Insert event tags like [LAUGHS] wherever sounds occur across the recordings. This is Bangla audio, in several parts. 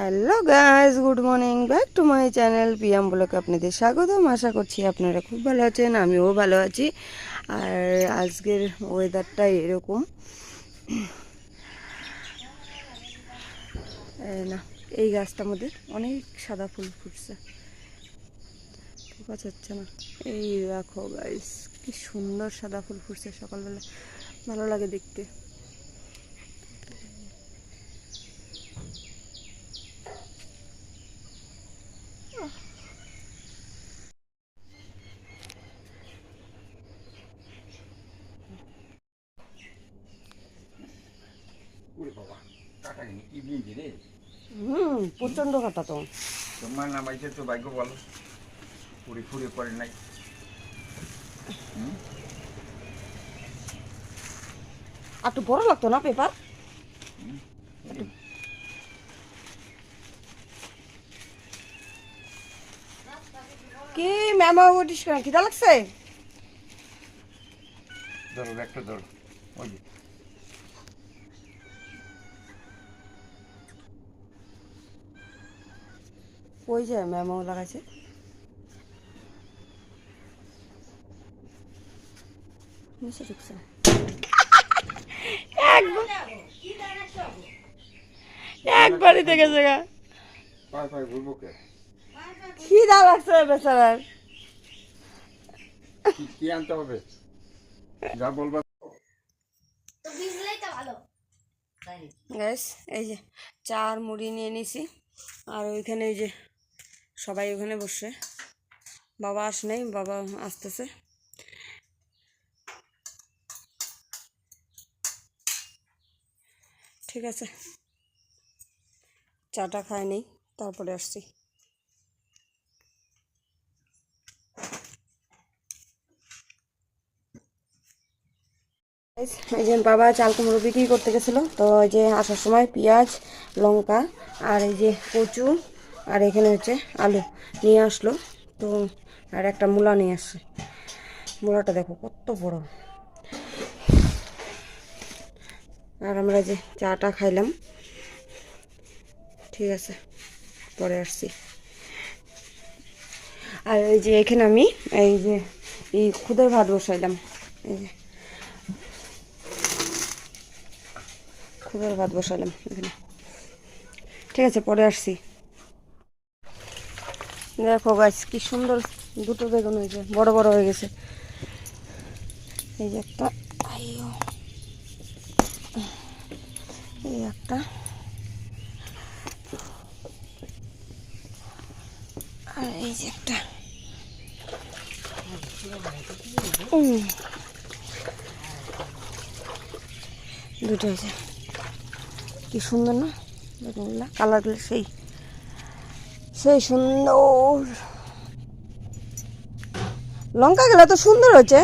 Hello guys good morning back to my channel PM ব্লকে আপনাদের স্বাগতম। আশা করছি আপনারা খুব ভালো আছেন, আমিও ভালো আছি। আর আজকের ওয়েদারটা এরকম। না, এই গাছটার মধ্যে অনেক সাদা ফুল ফুটছে। ফোকাস হচ্ছে না। এই দেখো গাইস কি সুন্দর সাদা ফুল ফুটছে সকালবেলা। ভালো লাগে দেখতে ওরে বাবা কাটা গেলি কি বিয়েছি রে হুম প্রচণ্ড কাটা তো। তোমার নামাইছে তো ভাগ্য বলো। পুরি ফুরি করে নাই। আর একটু বড় লাগতো না পেপার? কি ম্যামা কেন খিদা লাগছে? ধরো একটা ধরো। ওই ওই যে ম্যামাও লাগাইছে? নিচে ঢুকছে। একবারই দেখেছে গা। পায়ে পায়ে ঘুরবো খিদা লাগছে বেচারার। কি কি আনতে হবে? যা বলবা। তো ভিজলেই তো ভালো। গ্যাস এই যে চার মুড়ি নিয়ে নিছি আর ওইখানে এই যে সবাই ওখানে বসে। বাবা আস নাই, বাবা আসতেছে। ঠিক আছে। চাটা খাই নেই, তারপরে আসছি। এই যে বাবা চাল কুমড়ো বিক্রি করতে গেছিল, তো এই যে আসার সময় পেঁয়াজ, লঙ্কা আর এই যে কচু। আর এখানে হচ্ছে আলু নিয়ে আসলো। তো আর একটা মূলা নিয়ে আসছে। মূলাটা দেখো কত বড়। আর আমরা যে চাটা খাইলাম, ঠিক আছে, পরে আসছি। আর এই যে এখানে আমি এই যে এই খুদের ভাত বসাইলাম। এই যে খুদের ভাত বসালাম এখানে। ঠিক আছে, পরে আসছি। দেখো গাছ কি সুন্দর দুটো বেগুন হয়েছে, বড় বড় হয়ে গেছে। এই যে একটা এই একটা। আর এই যে একটা। দুটো হয়েছে। কি সুন্দর না বেগুনগুলা কালারগুলো সেই। সেই সুন্দর। লঙ্কা গুলা তো সুন্দর হচ্ছে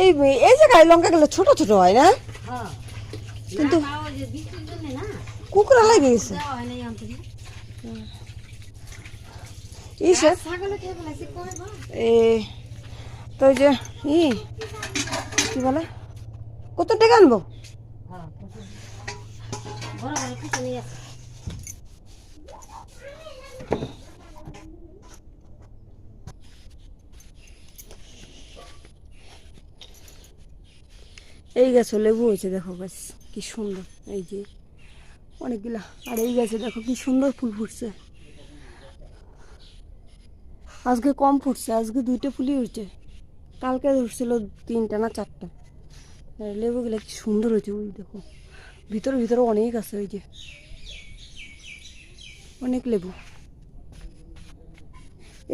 এই এই জায়গায় লঙ্কা গুলো ছোট ছোট হয় না? কিন্তু কুকুরা লাগে গেছে এ তো যে ই কি বলে? কত টাকা আনব? এই গাছে লেবু হয়েছে, দেখো গাছ কি সুন্দর। এই যে অনেকগুলা, আর এই গাছে দেখো কি সুন্দর ফুল ফুটছে। আজকে কম ফুটছে, আজকে দুইটা ফুলই উঠছে কালকে ধরছিল তিনটা না চারটা। লেবুগুলো কি সুন্দর হয়েছে, ওই দেখো। ভিতরে ভিতরে অনেক আছে ওই যে। অনেক লেবু।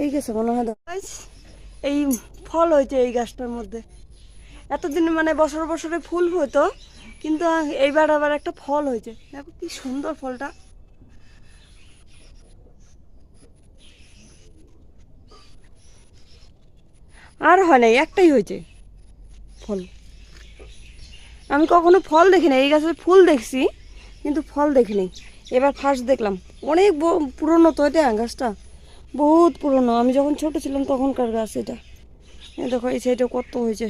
এই গাছে মনে হয় এই ফল হয়েছে এই গাছটার মধ্যে। এতদিন মানে বছর বছরে ফুল হতো, কিন্তু এইবার আবার একটা ফল হয়েছে। দেখো কি সুন্দর ফলটা। আর হয় নাই, একটাই হয়েছে ফল। আমি কখনো ফল দেখি না এই গাছের ফুল দেখছি, কিন্তু ফল দেখিনি এবার ফার্স্ট দেখলাম, অনেক পুরনো তো এটা গাছটা, বহুত পুরনো। আমি যখন ছোট ছিলাম তখনকার গাছ এটা। দেখো, এই সাইডে কত হয়েছে।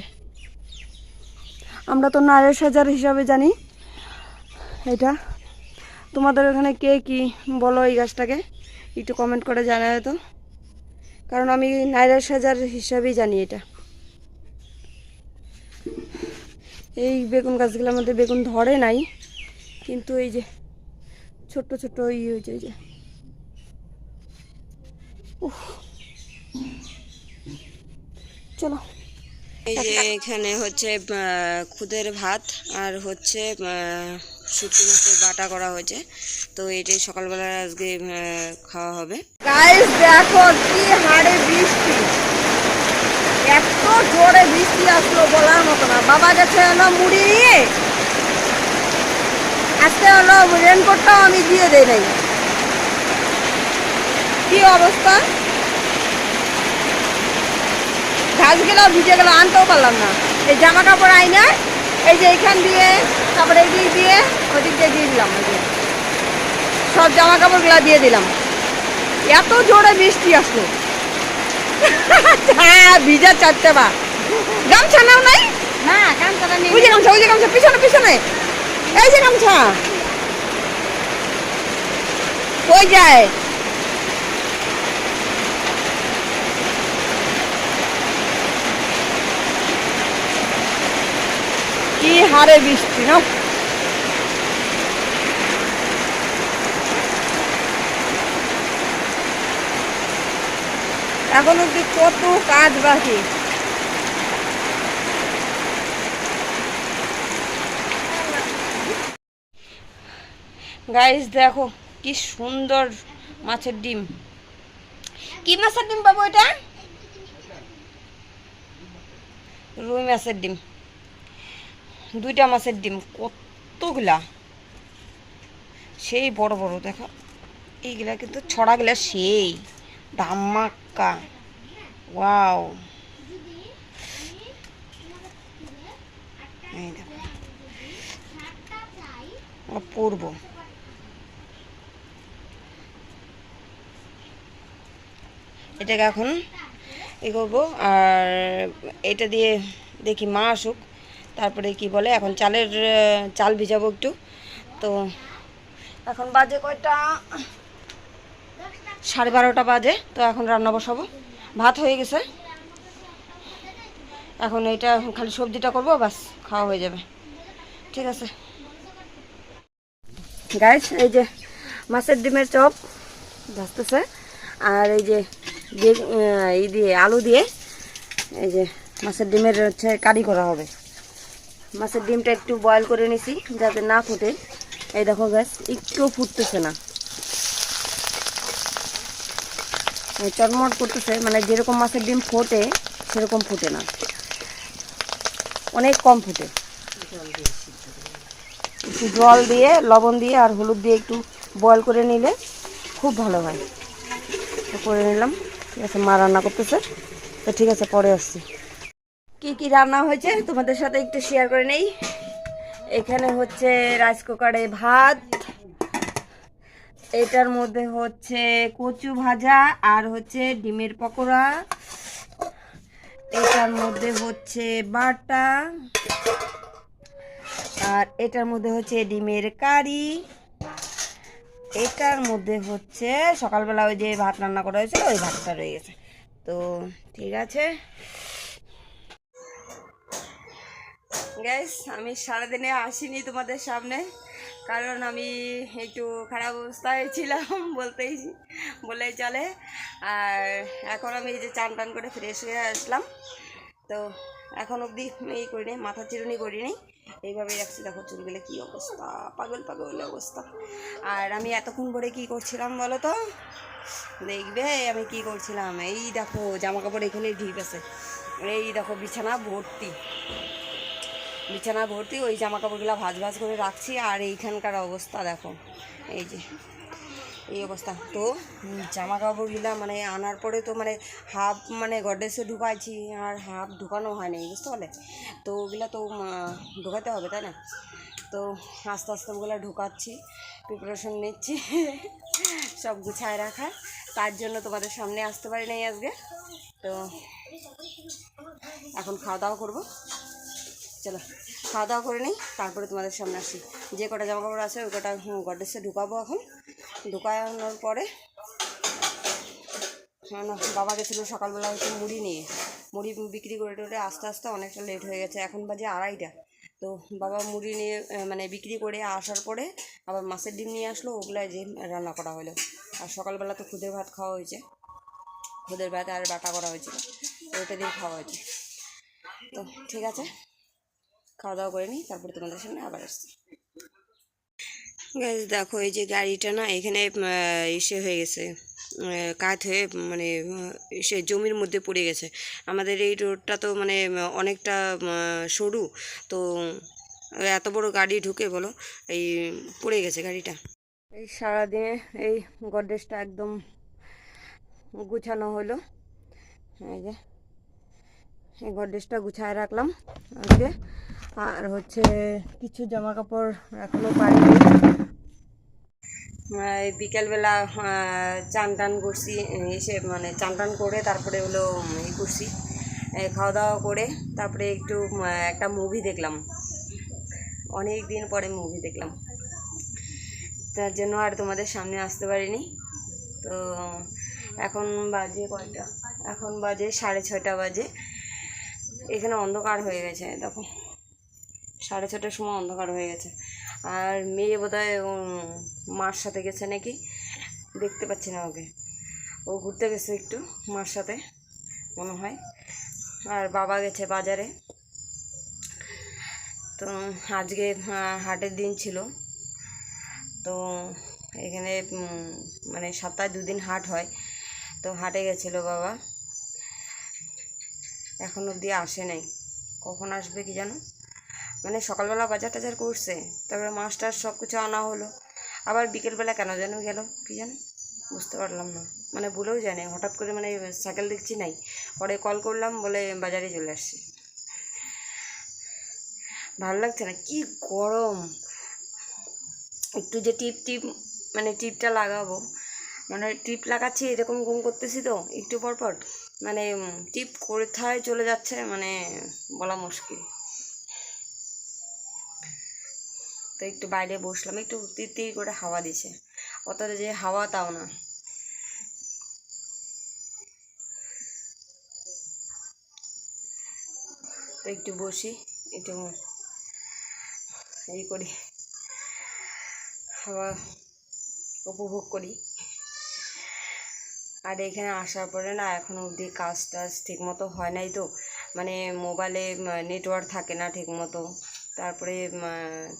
আমরা তো নারের সাজার হিসাবে জানি। এটা, তোমাদের ওখানে কে কি বলো এই গাছটাকে? একটু কমেন্ট করে জানায় তো। কারণ আমি নাইরার সাজার হিসাবেই জানি এটা। এই বেগুন গাছগুলোর মধ্যে বেগুন ধরে নাই কিন্তু এই যে ছোট্ট ছোট্ট ই হয়েছে এই যে। চলো। এই যে এখানে হচ্ছে খুদের ভাত আর হচ্ছে শুটকি মাছের বাটা করা হয়েছে। তো এটাই সকালবেলা আজকে খাওয়া হবে। গাইস দেখো কি হাড়ে বৃষ্টি। এত জোরে বৃষ্টি আসলো বলার মতো না। বাবা গেছে হলো মুড়ি নিয়ে। আজকে হলো রেনকোটটাও আমি দিয়ে দেই নাই। কি অবস্থা? ঘাস গেল ভিজে গেল, আনতেও পারলাম না। এই জামা কাপড় আইনা, এই যে এইখান দিয়ে, তারপরে এই দিক দিয়ে ওই দিক দিয়ে দিয়ে দিলাম সব জামা কাপড়গুলো দিয়ে দিলাম। এত জোরে বৃষ্টি আসলো। ভিজা চারটে বা গামছা নাও নাই? না গামছাটা নেই ওই যে গামছা ওই যে গামছা পিছনে পিছনে। এই যে গামছা। কই যায়? কি হারে বৃষ্টি না? এখন অব্দি কত কাজ বাকি? গাইস দেখো, কি সুন্দর মাছের ডিম। কি মাছের ডিম পাবো এটা? রুই মাছের ডিম। দুইটা মাছের ডিম, কতগুলা? সেই বড় বড়, দেখো। এইগুলা কিন্তু ছড়াগুলা সেই। ধামাক্কা ওয়াও এই দেখো এটাকে এখন এ করব, আর এটা দিয়ে দেখি মা আসুক। তারপরে কি বলে, এখন চালের চাল ভিজাবো একটু। তো এখন বাজে কয়টা? সাড়ে বারোটা বাজে, তো এখন রান্না বসাবো। ভাত হয়ে গেছে। এখন এটা খালি সবজিটা করব বাস খাওয়া হয়ে যাবে। ঠিক আছে। গাইস এই যে মাছের ডিমের চপ ভাজতেছে, আর এই যে এই দিয়ে, আলু দিয়ে এই যে মাছের ডিমের হচ্ছে কারি করা হবে। মাছের ডিমটা একটু বয়েল করে নিছি, যাতে না ফুটে। এই দেখো গ্যাস একটু ফুটতেছে না এই চটমট করতেছে মানে যেরকম মাছের ডিম ফোটে, সেরকম ফুটে না। অনেক কম ফুটে। একটু জল দিয়ে, লবণ দিয়ে আর হলুদ দিয়ে একটু বয়েল করে নিলে খুব ভালো হয়। করে নিলাম, ঠিক আছে, মা রান্না করতেছে। তো ঠিক আছে, পরে আসছি। কি কি রান্না হয়েছে তোমাদের সাথে একটু শেয়ার করে নেই। এখানে হচ্ছে রাইস কুকারে ভাত এটার মধ্যে হচ্ছে কচু ভাজা আর হচ্ছে ডিমের পকোড়া। এটার মধ্যে হচ্ছে বাটা। আর এটার মধ্যে হচ্ছে ডিমের কারি। এটার মধ্যে হচ্ছে সকালবেলা ওই যে ভাত রান্না করা হয়েছিল, ওই ভাতটা রয়ে গেছে। তো ঠিক আছে। গ্যাস আমি সারাদিনে আসিনি তোমাদের সামনে। কারণ আমি একটু খারাপ অবস্থায় ছিলাম, [LAUGHS] বলতেই বলেই চলে। আর এখন আমি যে চান টান করে ফ্রেশ হয়ে আসলাম। তো এখন অবধি এই করিনি, মাথা চিরুনি করিনি। এইভাবেই রাখছি। দেখো চুলগুলো কী অবস্থা, পাগল পাগল অবস্থা। আর আমি এতক্ষণ পরে কী করছিলাম বলো তো? দেখবে আমি কি করছিলাম? এই দেখো জামা কাপড় এখানে ঢিপ আছে। এই দেখো বিছানা ভর্তি। বিছানা ভর্তি, ওই জামা কাপড়গুলো ভাজ ভাজ করে রাখছি, আর এইখানকার অবস্থা দেখো। এই যে, এই অবস্থা। তো জামা কাপড়গুলা মানে আনার পরে তো মানে হাফ মানে গডেসে ঢুকাইছি, আর হাফ ঢুকানো হয় নাই বুঝতে পারলে? তো ওগুলো তো ঢুকাতে হবে, তাই না? তো আস্তে আস্তে ওগুলো ঢুকাচ্ছি প্রিপারেশন নিচ্ছি, [LAUGHS] সব গুছায় রাখার। তার জন্য তোমাদের সামনে আসতে পারি নাই আজকে। তো, এখন খাওয়া দাওয়া করব। চলো খাওয়া দাওয়া করে নিই, তারপরে তোমাদের সামনে আসি। যে কটা জামা কাপড় আছে, ওই কটা গডেসে ঢুকাবো এখন। ঢুকানোর পরে হ্যাঁ বাবা গেছিল সকালবেলা হচ্ছে মুড়ি নিয়ে। মুড়ি বিক্রি করে টোরে আস্তে আস্তে অনেকটা লেট হয়ে গেছে, এখন বাজে আড়াইটা। তো বাবা মুড়ি নিয়ে মানে বিক্রি করে আসার পরে আবার মাছের ডিম নিয়ে আসলো, ওগুলাই যে রান্না করা হলো। আর সকালবেলা তো খুদের ভাত খাওয়া হয়েছে। খুদের ভাত আর বাটা করা হয়েছিল ওটা দিয়ে খাওয়া হয়েছে। তো ঠিক আছে খাওয়া দাওয়া করে নিই, তারপরে তোমাদের সামনে আবার আসছি। গ্যাস দেখো, এই যে গাড়িটা না, এখানে ইসে হয়ে গেছে। কাত হয়ে মানে সে জমির মধ্যে পড়ে গেছে। আমাদের এই রোডটা তো মানে অনেকটা সরু। তো এত বড় গাড়ি ঢুকে, বলো, এই, পড়ে গেছে গাড়িটা। এই সারাদিনে এই গডরেজটা একদম গুছানো হলো। এই যে, এই গডরেজটা গুছায় রাখলাম। আজকে আর হচ্ছে কিছু জামা কাপড় এখনও পারিনি আহ, এই বিকেলবেলা চান টান করছি এসে মানে চান টান করে তারপরে হলো ই করছি। খাওয়া দাওয়া করে তারপরে একটু একটা মুভি দেখলাম। অনেক দিন পরে মুভি দেখলাম। তার জন্য আর তোমাদের সামনে আসতে পারিনি। তো এখন বাজে কয়টা? এখন বাজে সাড়ে ছয়টা বাজে। এখানে অন্ধকার হয়ে গেছে দেখো। সাড়ে ছটার সময় অন্ধকার হয়ে গেছে। আর মেয়ে বোধহয় মার সাথে গেছে নাকি? দেখতে পাচ্ছি না ওকে। ও ঘুরতে গেছে একটু মার সাথে, মনে হয়। আর বাবা গেছে বাজারে। তো, আজকে হাটের দিন ছিল। তো, এখানে মানে সপ্তাহে দুদিন হাট হয়। তো হাটে গেছিল বাবা। এখন অবধি আসে নাই। কখন আসবে কি জানো? মানে সকালবেলা বাজার টাজার করছে, তারপরে মাছ টাছ সব কিছু আনা হলো। আবার বিকেলবেলা কেন যেন গেল, কি জানো? বুঝতে পারলাম না। মানে ভুলেও জানে হঠাৎ করে মানে সাইকেল দেখছি নাই। পরে কল করলাম, বলে বাজারে চলে আসছি। ভালো লাগছে না, কি গরম। একটু যে টিপ টিপ মানে টিপটা লাগাবো। মানে টিপ লাগাচ্ছি, এরকম ঘুম করতেছি তো, একটু পর পর মানে টিপ কোথায় চলে যাচ্ছে মানে বলা মুশকিল। তো একটু বাইরে বসলাম, একটু তির করে হাওয়া দিছে। অতটা যে হাওয়া তাও না। তো একটু বসি, একটু এই করি, হাওয়া উপভোগ করি। আর এখানে আসার পরে না এখন অবধি কাজ টাজ ঠিক মতো হয় নাই তো। মানে মোবাইলে নেটওয়ার্ক থাকে না ঠিক মতো তারপরে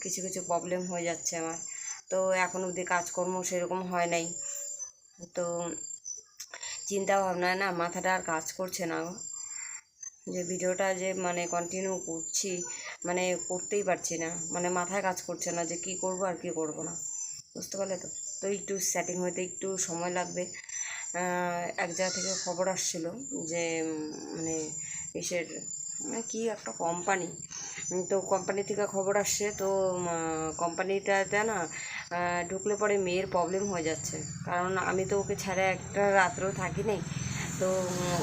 কিছু কিছু প্রবলেম হয়ে যাচ্ছে আমার। তো এখন অবধি কাজকর্ম সেরকম হয় নাই। তো চিন্তা ভাবনা না, মাথাটা আর কাজ করছে না। যে ভিডিওটা যে মানে কন্টিনিউ করছি মানে করতেই পারছি না। মানে মাথায় কাজ করছে না যে কি করব আর কি করব না। বুঝতে পারলে তো? তো একটু সেটিং হতে একটু সময় লাগবে। এক জায়গা থেকে খবর আসছিল যে মানে ইসের মানে কি একটা কোম্পানি তো কোম্পানি থেকে খবর আসছে, তো কোম্পানিটাতে না ঢুকলে পরে মেয়ের প্রবলেম হয়ে যাচ্ছে। কারণ আমি তো ওকে ছাড়া একটা রাত্রেও থাকি নাই। তো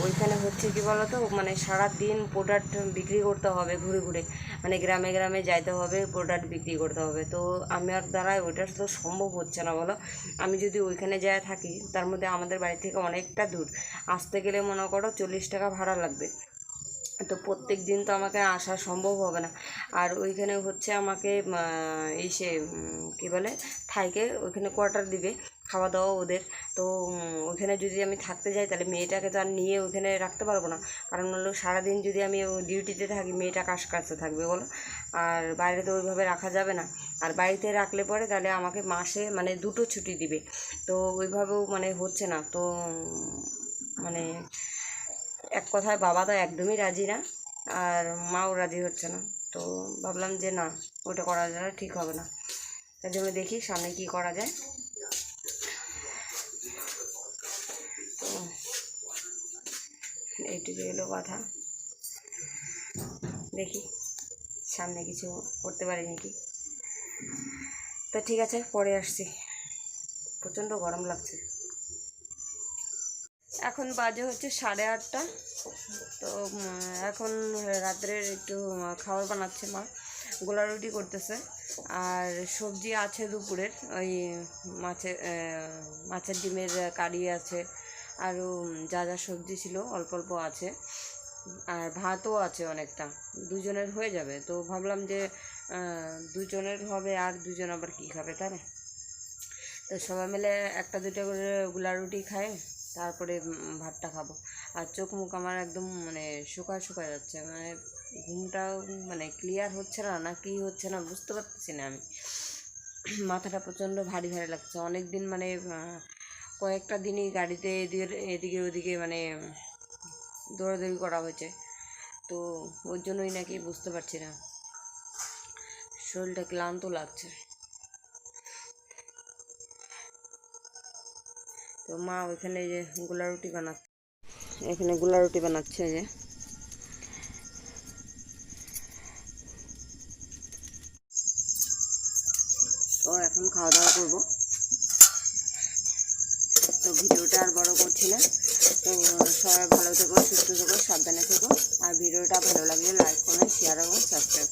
ওইখানে হচ্ছে কি বলতো মানে সারা দিন প্রোডাক্ট বিক্রি করতে হবে ঘুরে ঘুরে। মানে গ্রামে গ্রামে যাইতে হবে প্রোডাক্ট বিক্রি করতে হবে। তো আমার দ্বারাই ওইটা তো সম্ভব হচ্ছে না বলো। আমি যদি ওইখানে যায় থাকি, তার মধ্যে আমাদের বাড়ি থেকে অনেকটা দূর। আসতে গেলে মনে করো চল্লিশ টাকা ভাড়া লাগবে। তো প্রত্যেক দিন তো আমাকে আসা সম্ভব হবে না। আর ওইখানে হচ্ছে আমাকে এই সে কী বলে, থাইকে ওইখানে কোয়ার্টার দিবে, খাওয়া দাওয়া ওদের। তো ওইখানে যদি আমি থাকতে যাই, তাহলে মেয়েটাকে তো আর নিয়ে ওইখানে রাখতে পারব না। কারণ হলো সারাদিন যদি আমি ডিউটিতে থাকি, মেয়েটা কাজ কাছে থাকবে, বলো। আর বাইরে তো ওইভাবে রাখা যাবে না। আর বাড়িতে রাখলে পরে তাহলে আমাকে মাসে মানে দুটো ছুটি দিবে। তো ওইভাবেও মানে হচ্ছে না। তো মানে এক কথায় বাবা তো একদমই রাজি না, আর মাও রাজি হচ্ছে না। তো ভাবলাম যে না, ওটা করা যায় ঠিক হবে না। তার জন্য দেখি সামনে কি করা যায়। তো এইটুকু এলো কথা। দেখি সামনে কিছু করতে পারি নাকি। তো ঠিক আছে, পরে আসছি। প্রচণ্ড গরম লাগছে। এখন বাজে হচ্ছে সাড়ে আটটা। তো এখন রাত্রের একটু খাবার বানাচ্ছে মা। গোলা রুটি করতেছে। আর সবজি আছে দুপুরের, ওই মাছের মাছের ডিমের কারি আছে। আরও যা যা সবজি ছিল, অল্প অল্প আছে। আর ভাতও আছে অনেকটা। দুজনের হয়ে যাবে। তো ভাবলাম যে দুজনের হবে আর দুজন আবার কী খাবে না? তো সবাই মিলে একটা দুটো করে গুলা রুটি খায়। তারপরে ভাতটা খাব। আর চোখ মুখ আমার একদম মানে শুকায় শুকায় যাচ্ছে। মানে ঘুমটাও মানে ক্লিয়ার হচ্ছে না না কি হচ্ছে না বুঝতে পারতেছি না আমি। মাথাটা প্রচণ্ড ভারী ভারী লাগছে। অনেক দিন মানে কয়েকটা দিনই গাড়িতে এদিকে এদিকে, ওদিকে মানে দৌড়াদৌড়ি করা হয়েছে। তো ওর জন্যই নাকি বুঝতে পারছি না। শরীরটা ক্লান্ত লাগছে। তো মা ওইখানে যে গোলা রুটি বানাচ্ছে। এখানে গোলা রুটি বানাচ্ছে যে। তো এখন খাওয়া দাওয়া করব। তো ভিডিওটা আর বড় করছি না। তো সবাই ভালো থেকো, সুস্থ থেকো, সাবধানে থেকো। আর ভিডিওটা ভালো লাগলে লাইক কমেন্ট শেয়ার এবং সাবস্ক্রাইব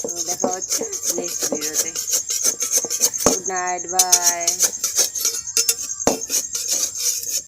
তো দেখা হচ্ছে নেক্সট ভিডিওতে। Good night bye